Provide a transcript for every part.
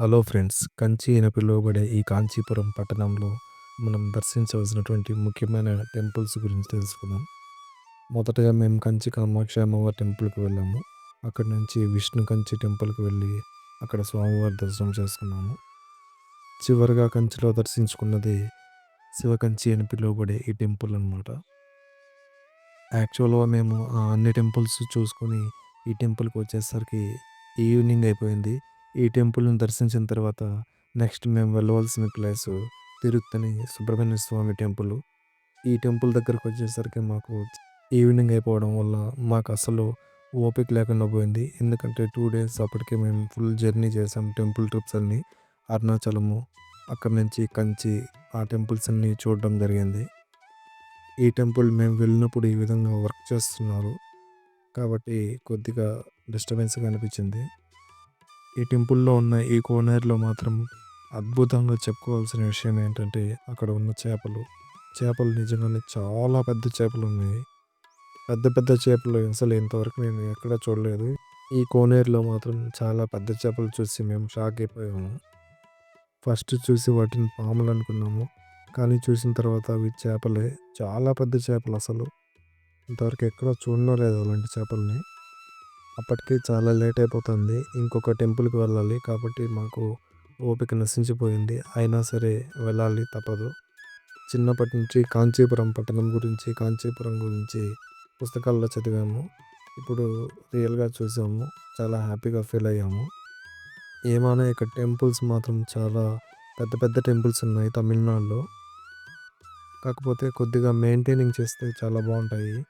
Hello friends Kanchi అని పిలువబడే ఈ కాంచీపురం పట్టణంలో మనం దర్శించవలసినటువంటి ముఖ్యమైన టెంపుల్స్ గురించి తెలుసుకుందాం. మొదటగా మేము కంచి కామాక్షి అమ్మవారి టెంపుల్కి వెళ్ళాము. అక్కడి నుంచి విష్ణు కంచి టెంపుల్కి వెళ్ళి అక్కడ స్వామివారి దర్శనం చేసుకున్నాము. చివరిగా కంచిలో దర్శించుకున్నది శివకంచి అని పిలువబడే ఈ టెంపుల్ అనమాట యాక్చువల్గా మేము ఆ అన్ని టెంపుల్స్ చూసుకొని ఈ టెంపుల్కి వచ్చేసరికి ఈవినింగ్ అయిపోయింది. ఈ టెంపుల్ని దర్శించిన తర్వాత నెక్స్ట్ మేము వెళ్ళవలసిన ప్లేసు తిరుత్తని సుబ్రహ్మణ్య స్వామి టెంపుల్. ఈ టెంపుల్ దగ్గరకు వచ్చేసరికి మాకు ఈవినింగ్ అయిపోవడం వల్ల మాకు అసలు ఓపిక లేకుండా పోయింది. ఎందుకంటే టూ డేస్ అప్పటికే మేము ఫుల్ జర్నీ చేసాం టెంపుల్ ట్రిప్స్ అన్నీ. అరుణాచలము అక్కడి నుంచి కంచి ఆ టెంపుల్స్ అన్నీ చూడడం జరిగింది. ఈ టెంపుల్ మేము వెళ్ళినప్పుడు ఈ విధంగా వర్క్ చేస్తున్నారు. కాబట్టి కొద్దిగా డిస్టర్బెన్స్గా అనిపించింది. ఈ టెంపుల్లో ఉన్న ఈ కోనేరులో మాత్రం అద్భుతంగా చెప్పుకోవాల్సిన విషయం ఏంటంటే అక్కడ ఉన్న చేపలు. చేపలు నిజంగానే చాలా పెద్ద చేపలు ఉన్నాయి. పెద్ద పెద్ద చేపలు అసలు ఇంతవరకు నేను ఎక్కడా చూడలేదు. ఈ కోనేరులో మాత్రం చాలా పెద్ద చేపలు చూసి మేము షాక్ అయిపోయాము. ఫస్ట్ చూసి వాటిని పాములు అనుకున్నాము. కానీ చూసిన తర్వాత అవి చేపలే. చాలా పెద్ద చేపలు అసలు. ఇంతవరకు ఎక్కడ చూడడం లేదు అలాంటి చేపల్ని. అప్పటికే చాలా లేట్ అయిపోతుంది. ఇంకొక టెంపుల్కి వెళ్ళాలి కాబట్టి మాకు ఓపిక నశించిపోయింది. అయినా సరే వెళ్ళాలి తప్పదు. చిన్నప్పటి నుంచి కాంచీపురం పట్టణం గురించి కాంచీపురం గురించి పుస్తకాల్లో చదివాము. ఇప్పుడు రియల్గా చూసాము. చాలా హ్యాపీగా ఫీల్ అయ్యాము. ఏమైనా ఇక్కడ టెంపుల్స్ మాత్రం చాలా పెద్ద పెద్ద టెంపుల్స్ ఉన్నాయి తమిళనాడులో. కాకపోతే కొద్దిగా మెయింటైనింగ్ చేస్తే చాలా బాగుంటాయి.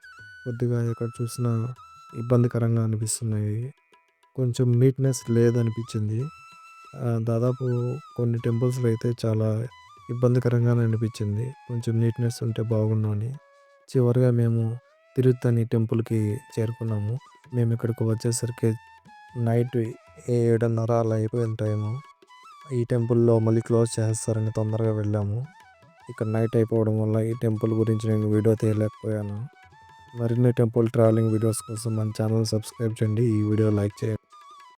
కొద్దిగా ఎక్కడ చూసినా ఇబ్బందికరంగా అనిపిస్తున్నాయి. కొంచెం నీట్నెస్ లేదనిపించింది. దాదాపు కొన్ని టెంపుల్స్లో అయితే చాలా ఇబ్బందికరంగానే అనిపించింది. కొంచెం నీట్నెస్ ఉంటే బాగుండు అని. చివరిగా మేము తిరుత్తని టెంపుల్కి చేరుకున్నాము. మేము ఇక్కడికి వచ్చేసరికి నైట్ ఏడున్నర అలా అయిపోయిన టైము ఈ టెంపుల్లో మళ్ళీ క్లోజ్ చేస్తారని తొందరగా వెళ్ళాము. ఇక్కడ నైట్ అయిపోవడం వల్ల ఈ టెంపుల్ గురించి నేను వీడియో తీయలేకపోయాను. మరిన్ని టెంపుల్ ట్రావెలింగ్ వీడియోస్ కోసం మన ఛానల్ సబ్స్క్రైబ్ చేయండి. ఈ వీడియో లైక్ చేయండి.